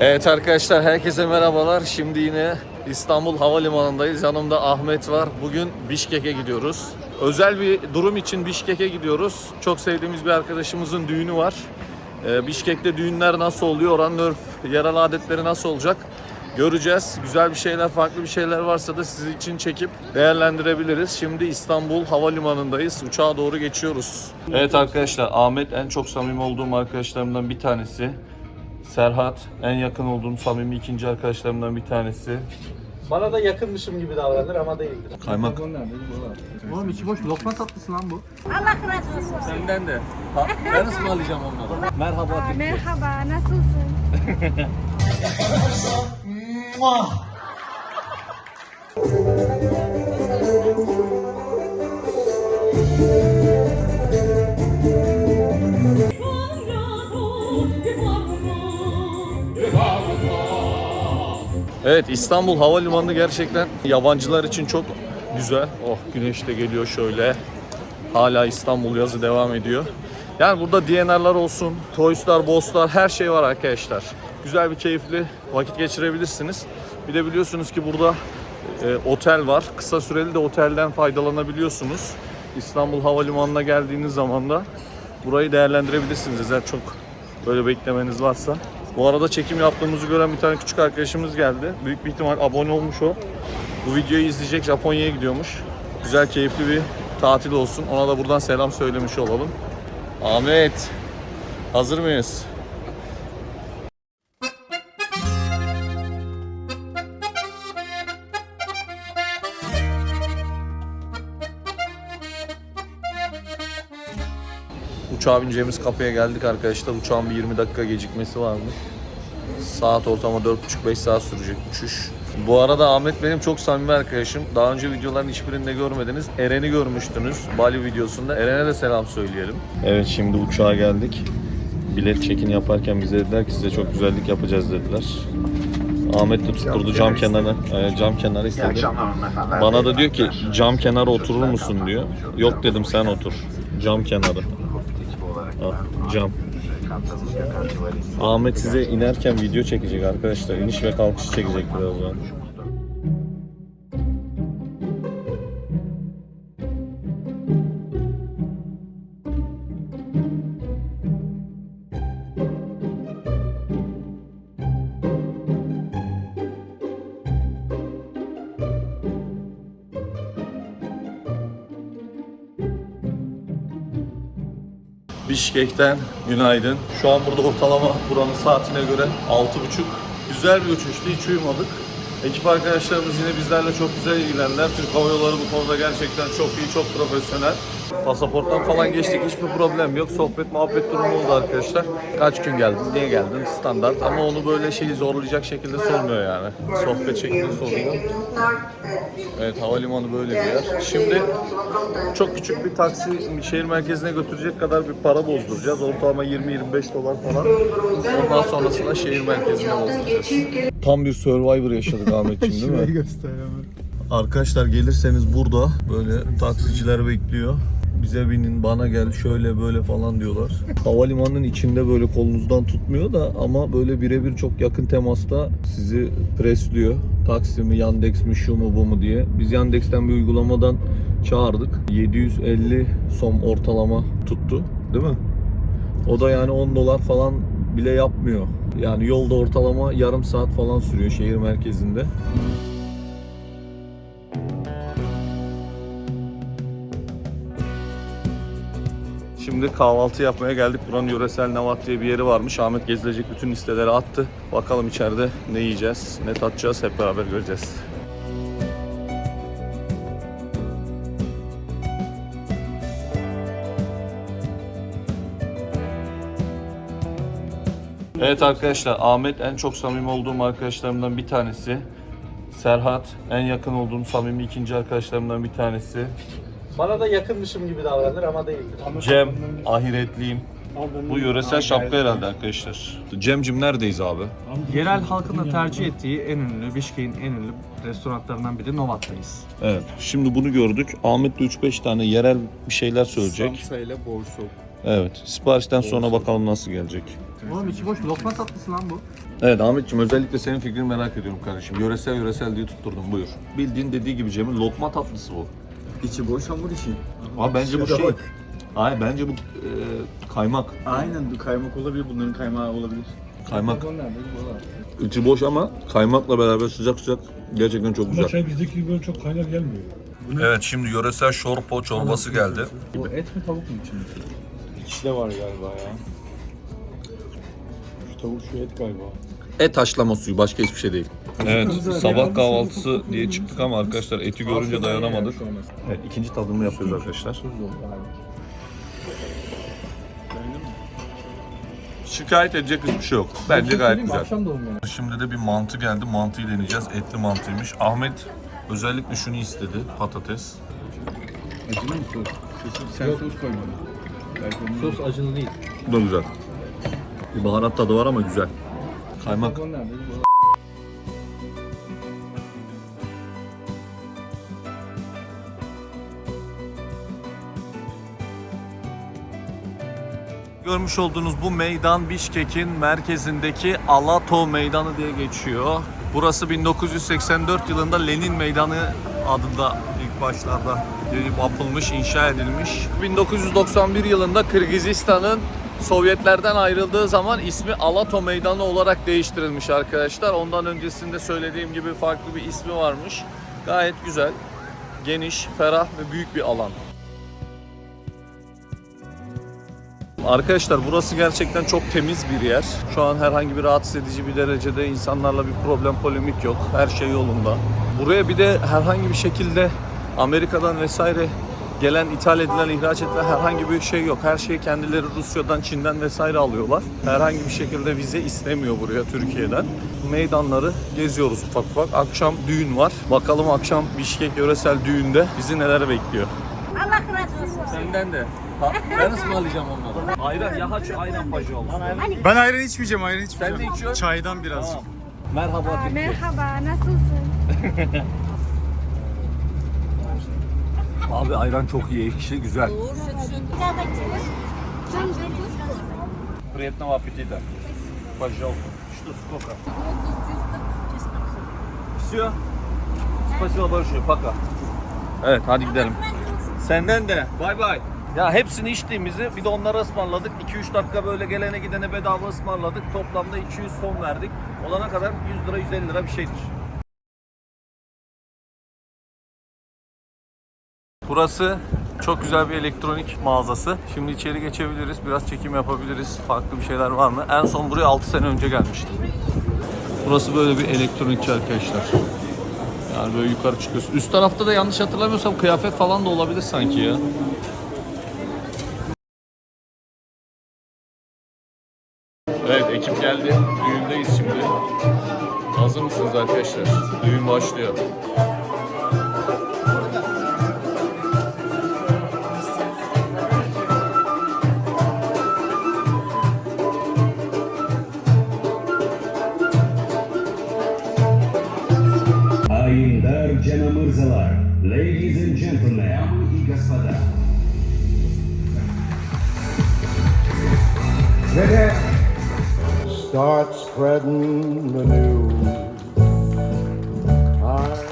Evet arkadaşlar herkese merhabalar. Şimdi yine İstanbul Havalimanı'ndayız. Yanımda Ahmet var. Bugün Bişkek'e gidiyoruz. Özel bir durum için Bişkek'e gidiyoruz. Çok sevdiğimiz bir arkadaşımızın düğünü var. Ee, Bişkek'te düğünler nasıl oluyor? Oranın örf, yerel adetleri nasıl olacak? Göreceğiz. Güzel bir şeyler, farklı bir şeyler varsa da sizin için çekip değerlendirebiliriz. Şimdi İstanbul Havalimanı'ndayız. Uçağa doğru geçiyoruz. Evet arkadaşlar Ahmet en çok samimi olduğum arkadaşlarımdan bir tanesi. Serhat en yakın olduğum samimi ikinci arkadaşlarımdan bir tanesi. Bana da yakınmışım gibi davranır ama değildir. Kaymak. Oğlum içi boş lokma tatlısı lan bu. Allah razı olsun. Senden de. Ha, ben ısmarlayacağım onları. Merhaba. Aa, merhaba, nasılsın? Evet İstanbul Havalimanı gerçekten yabancılar için çok güzel. Oh güneş de geliyor şöyle. Hala İstanbul yazı devam ediyor. Yani burada DNR'lar olsun, Toys'lar, Boss'lar her şey var arkadaşlar. Güzel bir keyifli vakit geçirebilirsiniz. Bir de biliyorsunuz ki burada e, otel var. Kısa süreli de otelden faydalanabiliyorsunuz. İstanbul Havalimanı'na geldiğiniz zaman da burayı değerlendirebilirsiniz. Eğer çok böyle beklemeniz varsa. Bu arada çekim yaptığımızı gören bir tane küçük arkadaşımız geldi. Büyük bir ihtimal abone olmuş o. Bu videoyu izleyecek Japonya'ya gidiyormuş. Güzel, keyifli bir tatil olsun. Ona da buradan selam söylemiş olalım. Ahmet, hazır mıyız? Uçağa bineceğimiz kapıya geldik arkadaşlar. Uçağın bir 20 dakika gecikmesi varmış. Saat ortama 4,5-5 saat sürecek uçuş. Bu arada Ahmet benim çok samimi arkadaşım. Daha önce videoların hiçbirinde görmediniz. Eren'i görmüştünüz Bali videosunda. Eren'e de selam söyleyelim. Evet şimdi uçağa geldik. Bilet check-in yaparken bize dediler ki size çok güzellik yapacağız dediler. Ahmet de tutturdu cam kenarına, e, cam kenarı istedi. Bana da diyor ki cam kenarı oturur musun diyor. Yok dedim sen otur. Cam kenarı. Al, cam. Ahmet size inerken video çekecek arkadaşlar. İniş ve kalkış çekecek birazdan. Bişkek'ten günaydın. Şu an burada ortalama buranın saatine göre 6.30. Güzel bir uçuştu, hiç uyumadık. Ekip arkadaşlarımız yine bizlerle çok güzel ilgilendiler. Türk Hava Yolları bu konuda gerçekten çok iyi, çok profesyonel. Pasaporttan falan geçtik, hiçbir problem yok. Sohbet, muhabbet durumu oldu arkadaşlar. Kaç gün geldin, niye geldin? Standart ama onu böyle şeyi zorlayacak şekilde sormuyor yani. Sohbet şeklinde soruyor. Evet, havalimanı böyle bir yer. Şimdi çok küçük bir taksi şehir merkezine götürecek kadar bir para bozduracağız. Ortalama 20-25 dolar falan. Ondan sonrasında şehir merkezine bozduracağız. Tam bir Survivor yaşadık Ahmetciğim değil mi? göster Arkadaşlar gelirseniz burada böyle taksiciler bekliyor. Bize binin, bana gel, şöyle böyle falan diyorlar. Havalimanının içinde böyle kolunuzdan tutmuyor da ama böyle birebir çok yakın temasta sizi presliyor. Taksi mi, Yandex mi, şu mu bu mu diye. Biz Yandex'ten bir uygulamadan çağırdık. 750 som ortalama tuttu. Değil mi? O da yani 10 dolar falan bile yapmıyor. Yani yolda ortalama yarım saat falan sürüyor şehir merkezinde. Şimdi kahvaltı yapmaya geldik. Buranın yöresel Nevat diye bir yeri varmış. Ahmet gezilecek bütün listeleri attı. Bakalım içeride ne yiyeceğiz, ne tatacağız hep beraber göreceğiz. Evet arkadaşlar Ahmet en çok samimi olduğum arkadaşlarımdan bir tanesi. Serhat en yakın olduğum samimi ikinci arkadaşlarımdan bir tanesi. Bana da yakınmışım gibi davranır ama değildir. Cem, ahiretliyim. Bu yöresel şapka herhalde arkadaşlar. Cemcim neredeyiz abi? Yerel halkın da tercih ettiği en ünlü, Bişkek'in en ünlü restoranlarından biri Novat'tayız. Evet. Şimdi bunu gördük. Ahmet de 3-5 tane yerel bir şeyler söyleyecek. Samsa ile borsuk. Evet. Siparişten sonra bakalım nasıl gelecek. Oğlum içi boş lokma tatlısı lan bu. Evet Ahmetciğim özellikle senin fikrini merak ediyorum kardeşim. Yöresel yöresel diye tutturdum buyur. Bildiğin dediği gibi Cemil lokma tatlısı bu. İçi boş hamur işi. Abi bence bu Şurada şey. bak. Hayır bence bu e, kaymak. Aynen kaymak olabilir bunların kaymağı olabilir. Kaymak. İçi boş ama kaymakla beraber sıcak sıcak gerçekten çok güzel. Ama çay bizdeki gibi böyle çok kaynar gelmiyor. Evet şimdi yöresel şorpo çorbası geldi. Bu et mi tavuk mu içinde? İkisi de var galiba ya. Şu tavuk şu et galiba. Et haşlama suyu başka hiçbir şey değil. Evet sabah kahvaltısı diye çıktık ama arkadaşlar eti görünce dayanamadık. Evet ikinci tadımı yapıyoruz arkadaşlar. Şikayet edecek hiçbir şey yok. Bence gayet güzel. Şimdi de bir mantı geldi. Mantıyı deneyeceğiz. Etli mantıymış. Ahmet özellikle şunu istedi. Patates. Acılı mı sos? Sen sos koymadın. Sos acılı değil. Bu da güzel. Bir baharat tadı var ama güzel. Kaymak. Görmüş olduğunuz bu meydan Bişkek'in merkezindeki Alato Meydanı diye geçiyor. Burası 1984 yılında Lenin Meydanı adında ilk başlarda yapılmış, inşa edilmiş. 1991 yılında Kırgızistan'ın Sovyetlerden ayrıldığı zaman ismi Alato Meydanı olarak değiştirilmiş arkadaşlar. Ondan öncesinde söylediğim gibi farklı bir ismi varmış. Gayet güzel, geniş, ferah ve büyük bir alan. Arkadaşlar burası gerçekten çok temiz bir yer. Şu an herhangi bir rahatsız edici bir derecede insanlarla bir problem polemik yok. Her şey yolunda. Buraya bir de herhangi bir şekilde Amerika'dan vesaire gelen, ithal edilen, ihraç edilen herhangi bir şey yok. Her şeyi kendileri Rusya'dan, Çin'den vesaire alıyorlar. Herhangi bir şekilde vize istemiyor buraya Türkiye'den. Meydanları geziyoruz ufak ufak. Akşam düğün var. Bakalım akşam Bişkek yöresel düğünde bizi neler bekliyor. Allah razı olsun. Senden de. Ben ısmarlayacağım onları. Ayran, ya haç ayran pajı olsun. Ben ayran içmeyeceğim, ayran içmeyeceğim. Sen ne içiyorsun? Çaydan biraz. Tamam. Merhaba Aa, merhaba, nasılsın? Abi ayran çok iyi, ekşi, güzel. Приятного аппетита. Пожалуйста. Что, сколько? Все. Спасибо большое. Пока. Evet hadi gidelim. Senden de. Bay bay. Ya hepsini içtiğimizi bir de onlara ısmarladık. 2-3 dakika böyle gelene gidene bedava ısmarladık. Toplamda 200 son verdik. Olana kadar 100 lira 150 lira bir şeydir. Burası çok güzel bir elektronik mağazası. Şimdi içeri geçebiliriz. Biraz çekim yapabiliriz. Farklı bir şeyler var mı? En son buraya 6 sene önce gelmiştim. Burası böyle bir elektronikçi arkadaşlar. Yani böyle yukarı çıkıyorsun. Üst tarafta da yanlış hatırlamıyorsam kıyafet falan da olabilir sanki ya. Evet ekip geldi. Düğündeyiz şimdi. Hazır mısınız arkadaşlar? Düğün başlıyor. ladies and gentlemen, и господа. Start spreading the news.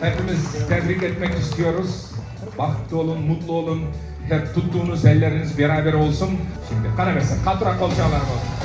Hepimiz tebrik etmek istiyoruz. Bahtlı olun, mutlu olun. Hep tuttuğunuz elleriniz beraber olsun. Şimdi kanamesin. Kaldırak kolçalarım olsun.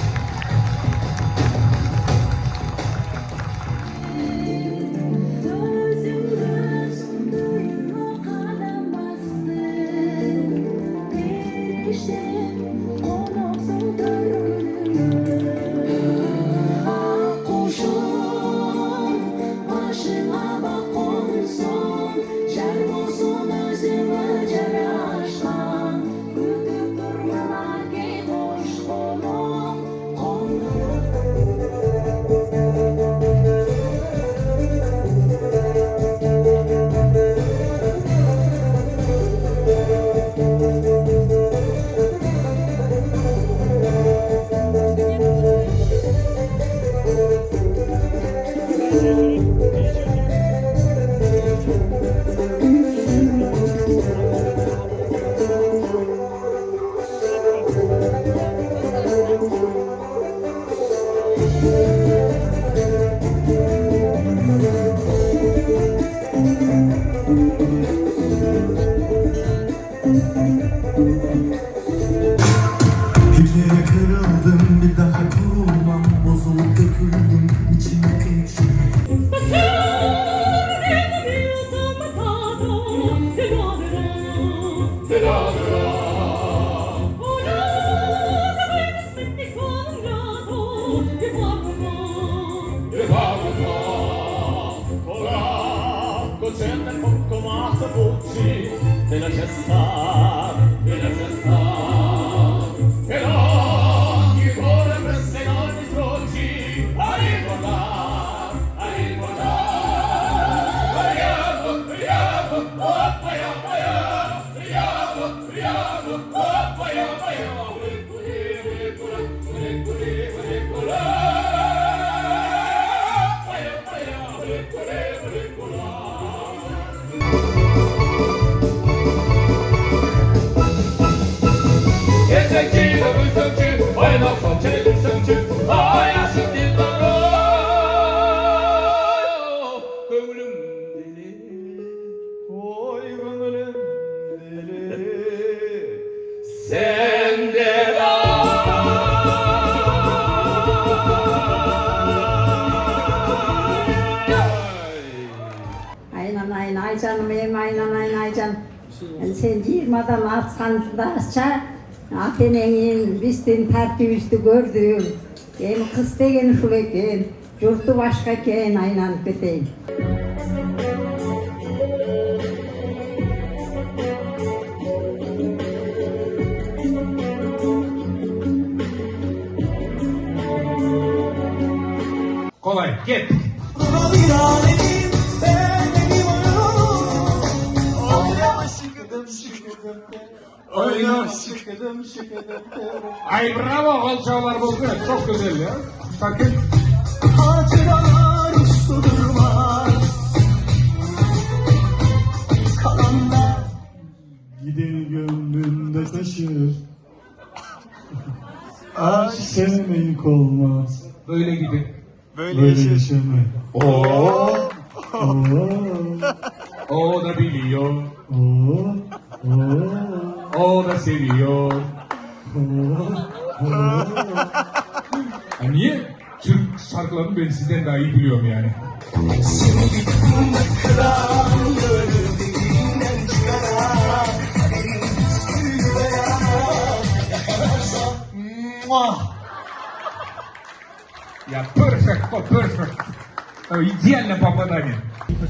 Nicolás. Atsandaşça Atene'nin bizden tartı üstü gördüm. Hem kız degen şul eken, yurtu başka eken aynen köteyim. Kolay. Git. Ay bravo alçalar buldu. Çok güzel ya. Bakın. Gideni gönlünde taşır. Aşk sevmek olmaz. Böyle gidin. Böyle yaşama. Oo. Oo. O da biliyor. Oo. Oo. O da seviyor. Ha, niye? Türk şarkılarını ben sizden daha iyi biliyorum yani. Ya perfecto, perfect. Diğerle papatanya.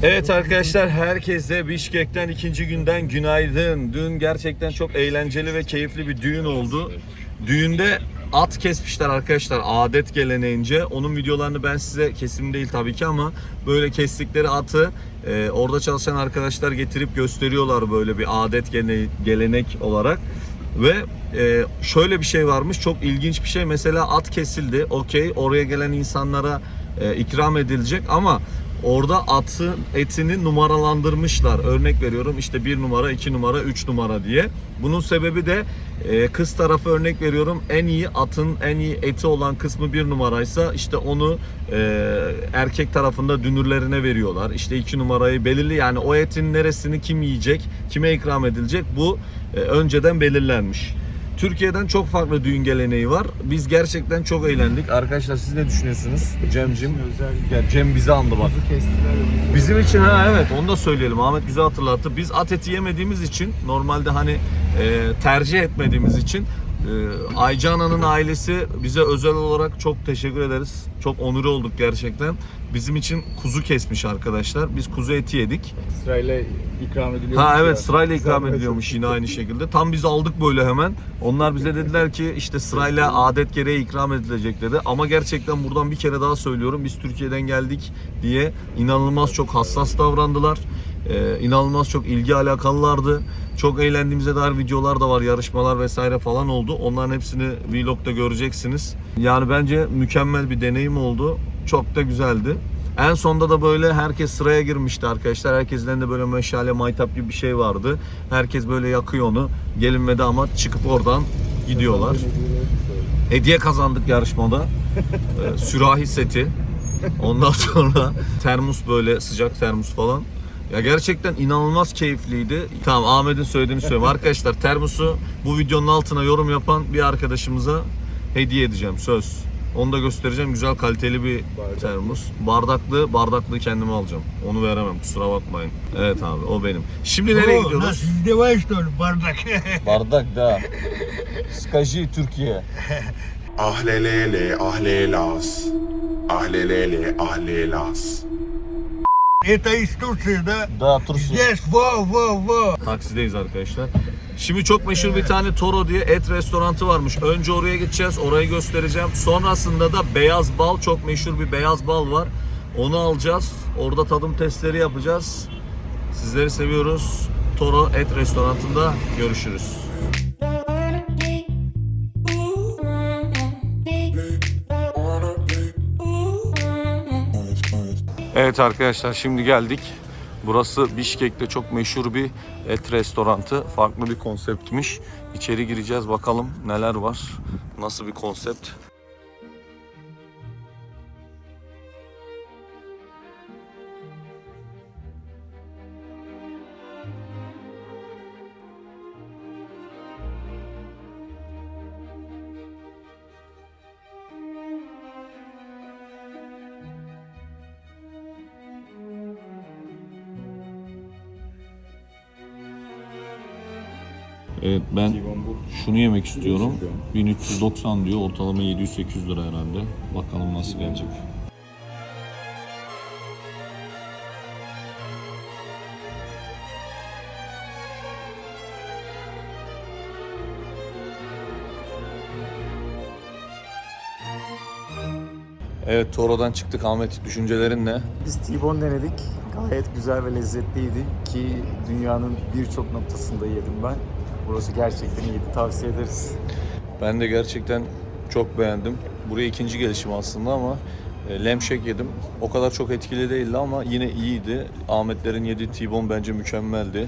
Evet arkadaşlar herkese Bişkek'ten ikinci günden günaydın. Dün gerçekten çok eğlenceli ve keyifli bir düğün oldu. Düğünde at kesmişler arkadaşlar adet geleneğince. Onun videolarını ben size kesim değil tabii ki ama böyle kestikleri atı e, orada çalışan arkadaşlar getirip gösteriyorlar böyle bir adet gelenek olarak. Ve e, şöyle bir şey varmış çok ilginç bir şey. Mesela at kesildi okey oraya gelen insanlara e, ikram edilecek ama Orada atın etini numaralandırmışlar. Örnek veriyorum işte bir numara, iki numara, üç numara diye. Bunun sebebi de e, kız tarafı örnek veriyorum en iyi atın en iyi eti olan kısmı bir numaraysa işte onu e, erkek tarafında dünürlerine veriyorlar. İşte iki numarayı belirli yani o etin neresini kim yiyecek, kime ikram edilecek bu e, önceden belirlenmiş. Türkiye'den çok farklı düğün geleneği var. Biz gerçekten çok eğlendik. Arkadaşlar siz ne düşünüyorsunuz? Cemcim. Ya Cem bizi andı bak. Bizim için ha evet onu da söyleyelim. Ahmet güzel hatırlattı. Biz at eti yemediğimiz için normalde hani e, tercih etmediğimiz için e, Aycana'nın ailesi bize özel olarak çok teşekkür ederiz. Çok onur olduk gerçekten. Bizim için kuzu kesmiş arkadaşlar. Biz kuzu eti yedik. Sırayla ikram ediliyor. Ha evet sırayla ikram ediliyormuş yine aynı şekilde. Tam biz aldık böyle hemen. Onlar bize dediler ki işte sırayla adet gereği ikram edilecek dedi. Ama gerçekten buradan bir kere daha söylüyorum. Biz Türkiye'den geldik diye inanılmaz çok hassas davrandılar. Ee, inanılmaz çok ilgi alakalılardı. Çok eğlendiğimize dair videolar da var, yarışmalar vesaire falan oldu. Onların hepsini vlogda göreceksiniz. Yani bence mükemmel bir deneyim oldu. Çok da güzeldi. En sonda da böyle herkes sıraya girmişti arkadaşlar. Herkesin elinde böyle meşale, maytap gibi bir şey vardı. Herkes böyle yakıyor onu. Gelin ve damat çıkıp oradan gidiyorlar. Hediye kazandık yarışmada. Ee, sürahi seti. Ondan sonra termos böyle sıcak termos falan. Ya gerçekten inanılmaz keyifliydi. Tamam Ahmet'in söylediğini söyleyeyim. Arkadaşlar termosu bu videonun altına yorum yapan bir arkadaşımıza hediye edeceğim söz. Onu da göstereceğim. Güzel kaliteli bir termos. Bardaklı, bardaklı kendime alacağım. Onu veremem kusura bakmayın. Evet abi o benim. Şimdi nereye gidiyoruz? Sizde var işte oğlum bardak. Bardak da. Skacı Türkiye. Ahlelele ahlelas. Ahlelele ahlelas. Это из Турции, да? Da Tursun. Здесь, во, во, во. Taksideyiz arkadaşlar. Şimdi çok meşhur bir tane Toro diye et restoranı varmış. Önce oraya gideceğiz. Orayı göstereceğim. Sonrasında da beyaz bal. Çok meşhur bir beyaz bal var. Onu alacağız. Orada tadım testleri yapacağız. Sizleri seviyoruz. Toro et restoranında görüşürüz. Evet arkadaşlar şimdi geldik. Burası Bişkek'te çok meşhur bir et restoranı. Farklı bir konseptmiş. İçeri gireceğiz bakalım neler var. Nasıl bir konsept. Evet ben şunu yemek istiyorum. 1390 diyor. Ortalama 700-800 lira herhalde. Bakalım nasıl gelecek. Evet Toro'dan çıktık Ahmet. Düşüncelerin ne? Biz T-bone denedik. Gayet güzel ve lezzetliydi ki dünyanın birçok noktasında yedim ben. Burası gerçekten iyiydi. Tavsiye ederiz. Ben de gerçekten çok beğendim. Buraya ikinci gelişim aslında ama e, lemşek yedim. O kadar çok etkili değildi ama yine iyiydi. Ahmetlerin yediği T-bone bence mükemmeldi.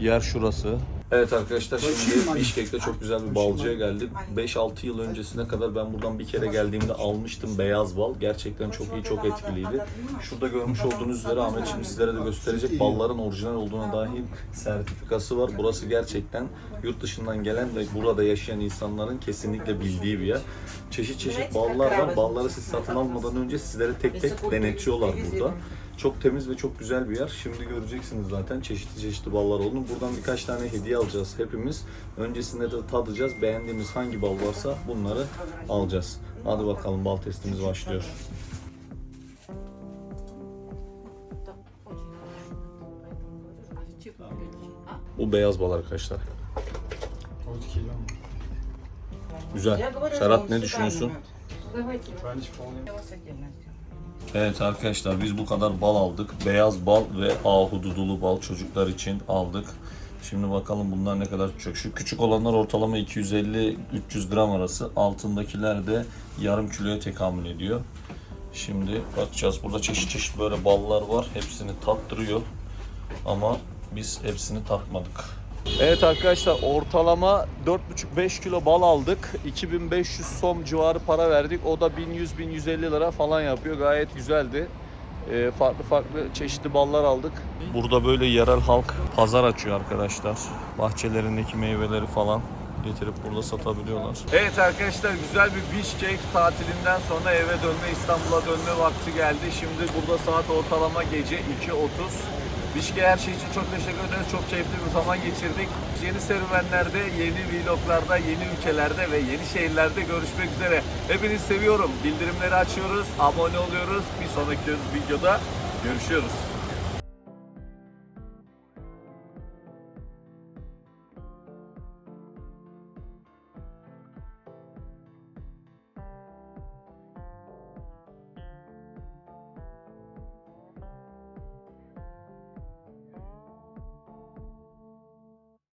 Yer şurası. Evet arkadaşlar şimdi Bişkek'te çok güzel bir balcıya geldik. 5-6 yıl öncesine kadar ben buradan bir kere geldiğimde almıştım beyaz bal. Gerçekten çok iyi, çok etkiliydi. Şurada görmüş olduğunuz üzere Ahmet şimdi sizlere de gösterecek. Balların orijinal olduğuna dair sertifikası var. Burası gerçekten yurt dışından gelen ve burada yaşayan insanların kesinlikle bildiği bir yer. Çeşit çeşit ballar var. Balları siz satın almadan önce sizlere tek tek denetiyorlar burada. Çok temiz ve çok güzel bir yer. Şimdi göreceksiniz zaten çeşitli çeşitli ballar olduğunu. Buradan birkaç tane hediye alacağız hepimiz. Öncesinde de tadacağız. Beğendiğimiz hangi bal varsa bunları alacağız. Hadi bakalım bal testimiz başlıyor. Bu beyaz bal arkadaşlar. Güzel. Serhat ne düşünüyorsun? Evet arkadaşlar biz bu kadar bal aldık. Beyaz bal ve ahududulu bal çocuklar için aldık. Şimdi bakalım bunlar ne kadar çok. Şu küçük olanlar ortalama 250-300 gram arası. Altındakiler de yarım kiloya tekamül ediyor. Şimdi bakacağız. Burada çeşit çeşit böyle ballar var. Hepsini tattırıyor. Ama biz hepsini tatmadık. Evet arkadaşlar ortalama 4,5-5 kilo bal aldık. 2500 som civarı para verdik. O da 1100-1150 lira falan yapıyor. Gayet güzeldi. Ee, farklı farklı çeşitli ballar aldık. Burada böyle yerel halk pazar açıyor arkadaşlar. Bahçelerindeki meyveleri falan getirip burada satabiliyorlar. Evet arkadaşlar güzel bir Bişkek tatilinden sonra eve dönme, İstanbul'a dönme vakti geldi. Şimdi burada saat ortalama gece 2.30. Bişke her şey için çok teşekkür ederiz. Çok keyifli bir zaman geçirdik. Yeni serüvenlerde, yeni vloglarda, yeni ülkelerde ve yeni şehirlerde görüşmek üzere. Hepinizi seviyorum. Bildirimleri açıyoruz, abone oluyoruz. Bir sonraki videoda görüşüyoruz.